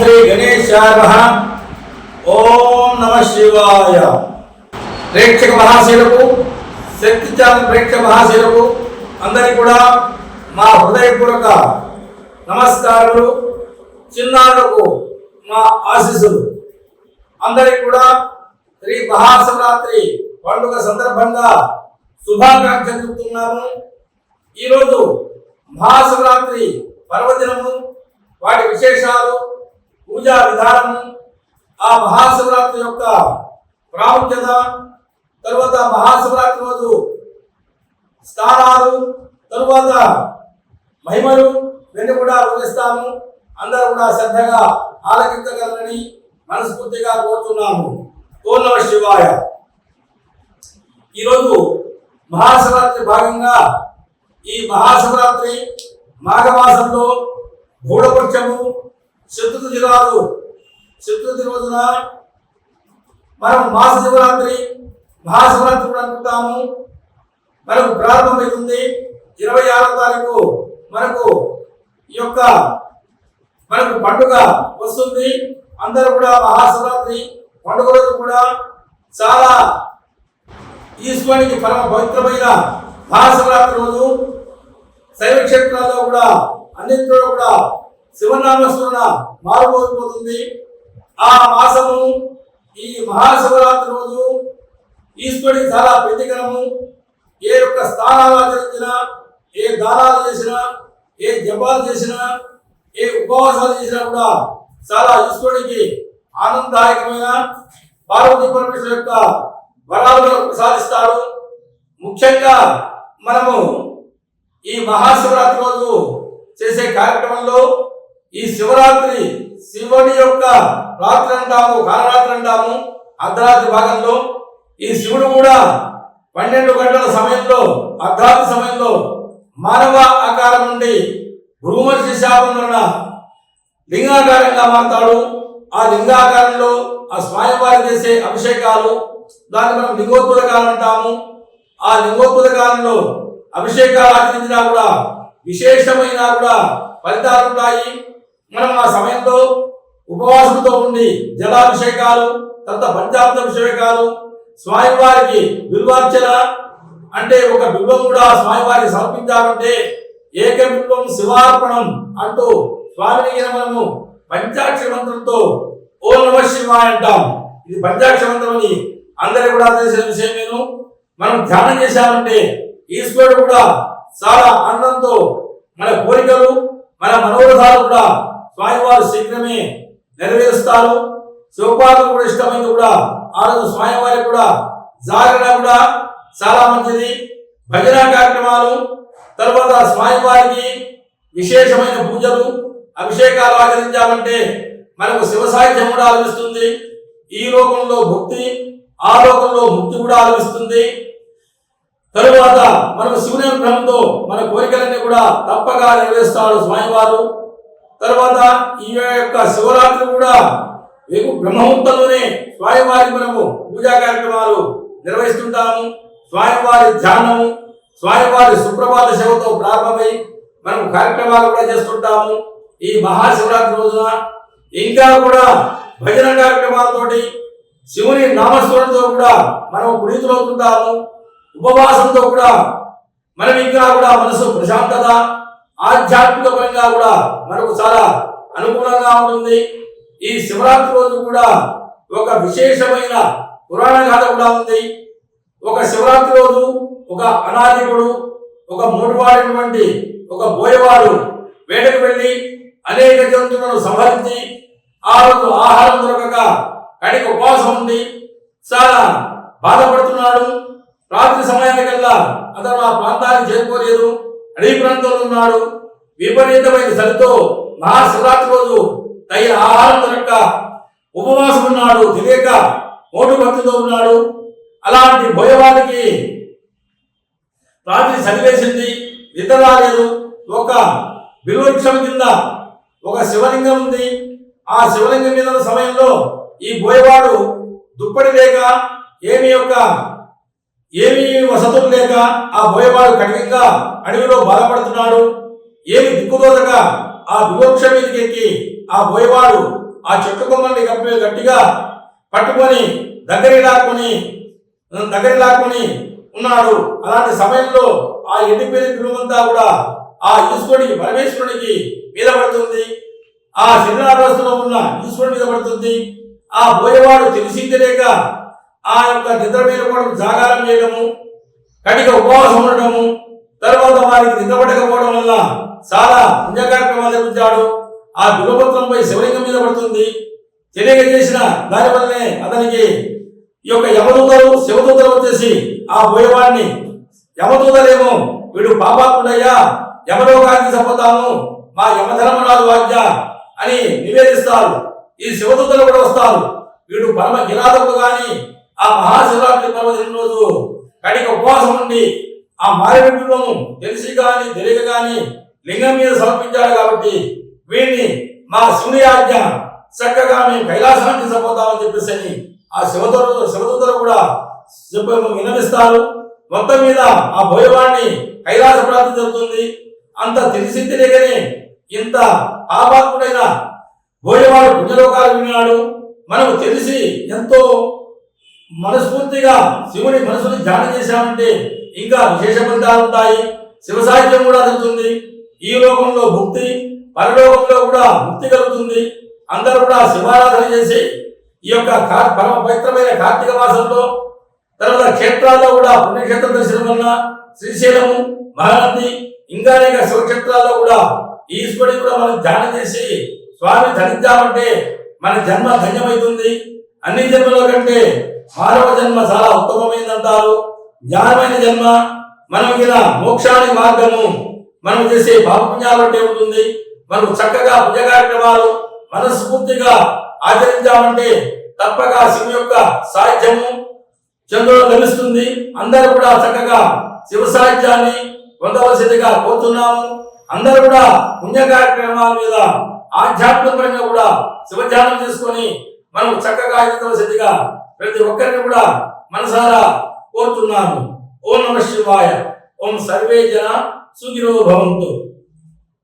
శ్రీ గణేశాయ ఓం నమ శివాయ. ప్రేక్షక మహాశీలకు శక్తి ఛానల్ ప్రేక్షక మహాశీలకు అందరికీ కూడా మా హృదయపూర్వక నమస్కారాలు చిన్నారులకు మా ఆశీస్సులు. అందరికీ కూడా శ్రీ మహాశివరాత్రి పండుగ సందర్భంగా శుభాకాంక్షలు చెప్తున్నాను. ఈరోజు మహాశివరాత్రి పర్వదినము. వాటి విశేషాలు పూజా విధానము ఆ మహాశివరాత్రి యొక్క ప్రాముఖ్యత తరువాత మహాశివరాత్రి రోజు స్థానాలు తరువాత మహిమలు ఇవన్నీ కూడా వివరిస్తాము అందరూ కూడా శ్రద్ధగా ఆలకించగలరని మనస్ఫూర్తిగా కోరుతున్నాము. ఓం శివాయ. ఈరోజు మహాశివరాత్రి భాగంగా ఈ మహాశివరాత్రి మాఘమాసంలో గూఢపక్షము శత్రుత జిల్లాలు శత్రుతి రోజున మనం మాస శివరాత్రి మహాశివరాత్రి కూడా అనుకుంటాము. మనకు ప్రారంభమవుతుంది ఇరవై ఆరో తారీఖు మనకు ఈ యొక్క మనకు పండుగ వస్తుంది. అందరూ కూడా మహాశివరాత్రి పండుగ రోజు కూడా చాలా ఈశ్వరునికి పరమ పవిత్రమైన మహాశివరాత్రి రోజు. శైవ క్షేత్రాల్లో కూడా అన్నింటిలో కూడా శివనామస్మరణ మారుమోగిపోతుంది. ఆ మాసము ఈ మహాశివరాత్రి రోజు ఈశ్వరుడికి చాలా ప్రతికరము. ఏ యొక్క స్థానాలు ఆచరించినా ఏ దానాలు చేసినా ఏ జపాలు చేసినా ఏ ఉపవాసాలు చేసినా కూడా చాలా ఈశ్వరుడికి ఆనందదాయకమైన పార్వతీ పరమేశ్వరు యొక్క వరాలను ప్రసాదిస్తాడు ముఖ్యంగా మనము ఈ మహాశివరాత్రి రోజు చేసే కార్యక్రమంలో ఈ శివరాత్రి శివుడి యొక్క రాత్రి అంటాము కాలరాత్రి అంటాము అర్ధరాత్రి భాగంలో ఈ శివుడు కూడా పన్నెండు గంటల సమయంలో అర్ధరాత్రి సమయంలో మానవ ఆకారం నుండి భూమర్షి శాపం వలన లింగాకారంగా మారుతాడు. ఆ లింగాకారంలో ఆ స్వామివారి చేసే అభిషేకాలు దాన్ని మనం లింగోద్భుతకాలం అంటాము. ఆ లింగోద్భుతకాలంలో అభిషేకాలు ఆచరించినా కూడా విశేషమైన కూడా ఫలితాలు ఉంటాయి. మనం ఆ సమయంలో ఉపవాసంతో ఉండి జలాభిషేకాలు తర్వాత పంచామృత అభిషేకాలు స్వామివారికి బిల్వార్చన అంటే ఒక బిల్వం కూడా స్వామివారికి సమర్పించాలంటే ఏక బిల్వం శివార్పణం అంటూ స్వామిని మనము పంచాక్ష మంత్రంతో ఓ నమ శివాయ అంటాం. ఇది పంచాక్ష మంత్రం అని అందరికీ కూడా తెలిసిన విషయం నేను. మనం ధ్యానం చేశామంటే ఈశ్వరుడు కూడా చాలా ఆనందంతో మన కోరికలు మన మనోరథాలు కూడా స్వామివారు శీఘ్రమే నెరవేరుస్తారు. శివపాలకు కూడా ఇష్టమైంది కూడా ఆ రోజు స్వామివారికి కూడా జాగరణ కూడా చాలా మంచిది. భజన కార్యక్రమాలు తర్వాత స్వామివారికి విశేషమైన పూజలు అభిషేకాలు ఆచరించాలంటే మనకు శివ సాహిత్యం కూడా లభిస్తుంది ఈ లోకంలో భక్తి ఆ లోకంలో ముక్తి కూడా లభిస్తుంది తరువాత మనకు శివుని అనుగ్రహంతో మన కోరికలన్నీ కూడా తప్పగా నెరవేరుస్తాడు స్వామివారు. తర్వాత ఈ యొక్క శివరాత్రి కూడా రేపు బ్రహ్మముహూర్తంలోనే స్వామివారి మనము పూజా కార్యక్రమాలు నిర్వహిస్తుంటాము. స్వామివారి ధ్యానము స్వామివారి సుప్రభాత సేవతో ప్రారంభమై మనం కార్యక్రమాలు కూడా చేస్తుంటాము. ఈ మహాశివరాత్రి రోజున ఇంకా కూడా భజన కార్యక్రమాలతోటి శివుని నామస్మరణతో కూడా మనం పునీతులవుతుంటాము. ఉపవాసంతో కూడా మనం ఇంకా కూడా మనసు ప్రశాంతత ఆధ్యాత్మిక పరంగా కూడా మనకు చాలా అనుకూలంగా ఉంటుంది. ఈ శివరాత్రి రోజు కూడా ఒక విశేషమైన పురాణ గాథ కూడా ఉంది. ఒక శివరాత్రి రోజు ఒక అనాధికుడు ఒక మూడువాడినటువంటి ఒక బోయవాడు వేటకు వెళ్ళి అనేక జంతువులను సంహరించి ఆ రోజు ఆహారం దొరకక కడికి ఉపవాసం ఉంది చాలా బాధపడుతున్నాడు. రాత్రి సమయానికల్లా అతను ఆ ప్రాంతానికి చేరుకోలేదు. అడవి ప్రాంతంలో ఉన్నాడు విపరీతమైన చలితో మహాశివరాత్రి రోజు తగిన ఆహారం దొరక్క ఉపవాసం ఉన్నాడు తెలియక మోటు భక్తితో ఉన్నాడు. అలాంటి భోయవాడికి రాత్రి చలి వేసింది నిద్ర రాలేదు. ఒక బిల్వృక్షం కింద ఒక శివలింగం ఉంది. ఆ శివలింగం మీద సమయంలో ఈ బోయవాడు దుప్పటి లేక ఏమి యొక్క ఏమీ వసతులు లేక ఆ బోయవాడు కఠినంగా అడవిలో బాధపడుతున్నాడు. ఏమి దిక్కుదోదక ఆ వివక్ష మీదకి ఎక్కి ఆ బోయవాడు ఆ చెట్టు కొమ్మల్ని కప్పి గట్టిగా పట్టుకొని దగ్గర లాక్కొని దగ్గర లాక్కొని ఉన్నాడు. అలాంటి సమయంలో ఆ ఎండిపోయిన పిలువంతా కూడా ఆ ఈశ్వరుడికి పరమేశ్వరుడికి మీద పడుతుంది. ఆ శరీరావస్థలో ఉన్న ఈశ్వరుడి మీద పడుతుంది. ఆ బోయవాడు తెలిసి తెలియక ఆ యొక్క నిద్ర మీద కూడా జాగారం చేయడము కటిక ఉపవాసం ఉండడము తర్వాత వారికి నిద్రపడకపోవడం వల్ల చాలా పుణ్య కార్యక్రమాలు నిర్మించాడు ఆ బిలపత్రంపై శివలింగం మీద పడుతుంది. తెలియక చేసిన దాని వల్లనే అతనికి ఈ యొక్క యమదూతలు శివదూతలు వచ్చేసి ఆ పోయేవాడిని యమదూతలేమో వీడు పాపాత్ముడయ్యా యమలోకానికి చంపుతాము మా యమధర్మరాజు వాద్య అని నివేదిస్తారు. ఈ శివదూతలు కూడా వస్తారు. వీడు పరమ కిరాతకుడు కానీ ఆ మహాశివరాత్రి పర్వదిన రోజు కడిక ఉపవాసం ఉండి ఆ మారేడు తెలిసి కానీ తెలియక గాని లింగం మీద సమర్పించాడు కాబట్టి వీడిని మా శివుని ఆజ్ఞ చక్కగా మేము కైలాసానికి సపోతామని చెప్పేసి అని ఆ శివదూతలు శివదూతలు కూడా చెప్ప వినమిస్తారు మొత్తం మీద ఆ భోయవాణ్ణి కైలాస ప్రాప్తి జరుగుతుంది. అంత తెలిసి తెలియకనే ఇంత పాపాత్ముడైన భోయవాడు పుణ్యలోకాలు విన్నాడు. మనకు తెలిసి ఎంతో మనస్ఫూర్తిగా శివుని మనసుని ధ్యానం చేశామంటే ఇంకా విశేష ఫలితాలు ఉంటాయి. శివ సాహిత్యం కూడా జరుగుతుంది ఈ లోకంలో భుక్తి పరలోకంలో కూడా ముక్తి కలుగుతుంది. అందరూ కూడా శివారాధన చేసి ఈ యొక్క కా- పరమ పవిత్రమైన కార్తీక మాసంలో తర్వాత క్షేత్రాల్లో కూడా పుణ్యక్షేత్ర దర్శనం వల్ల శ్రీశైలము మహానంది ఇంకా అనేక శివక్షేత్రాల్లో కూడా ఈశ్వరుని కూడా మనం ధ్యానం చేసి స్వామి ధరించామంటే మన జన్మ ధన్యమవుతుంది. అన్ని జన్మల కంటే మానవ జన్మ చాలా ఉత్తమమైందంటారు. జ్ఞానమైన జన్మ మనం ఇలా మోక్షానికి మార్గము మనం చేసే పాపపుణ్యాలు అంటే ఉంటుంది మనం చక్కగా పుణ్య కార్యక్రమాలు మనస్ఫూర్తిగా ఆచరించామంటే తప్పక శివ యొక్క సాహిత్యము చంద్రుడు లభిస్తుంది. అందరూ కూడా చక్కగా శివ సాహిత్యాన్ని పొందవలసిందిగా కోరుతున్నాము. అందరూ కూడా పుణ్య కార్యక్రమాల మీద ఆధ్యాత్మికంగా కూడా శివధ్యానం చేసుకొని మనం చక్కగా ఎదవలసిందిగా ప్రతి ఒక్కరిని కూడా మనసారా కోరుతున్నాను ఓం నమ శివాయ. ఓం సర్వే జన సుఖినో భవంతు.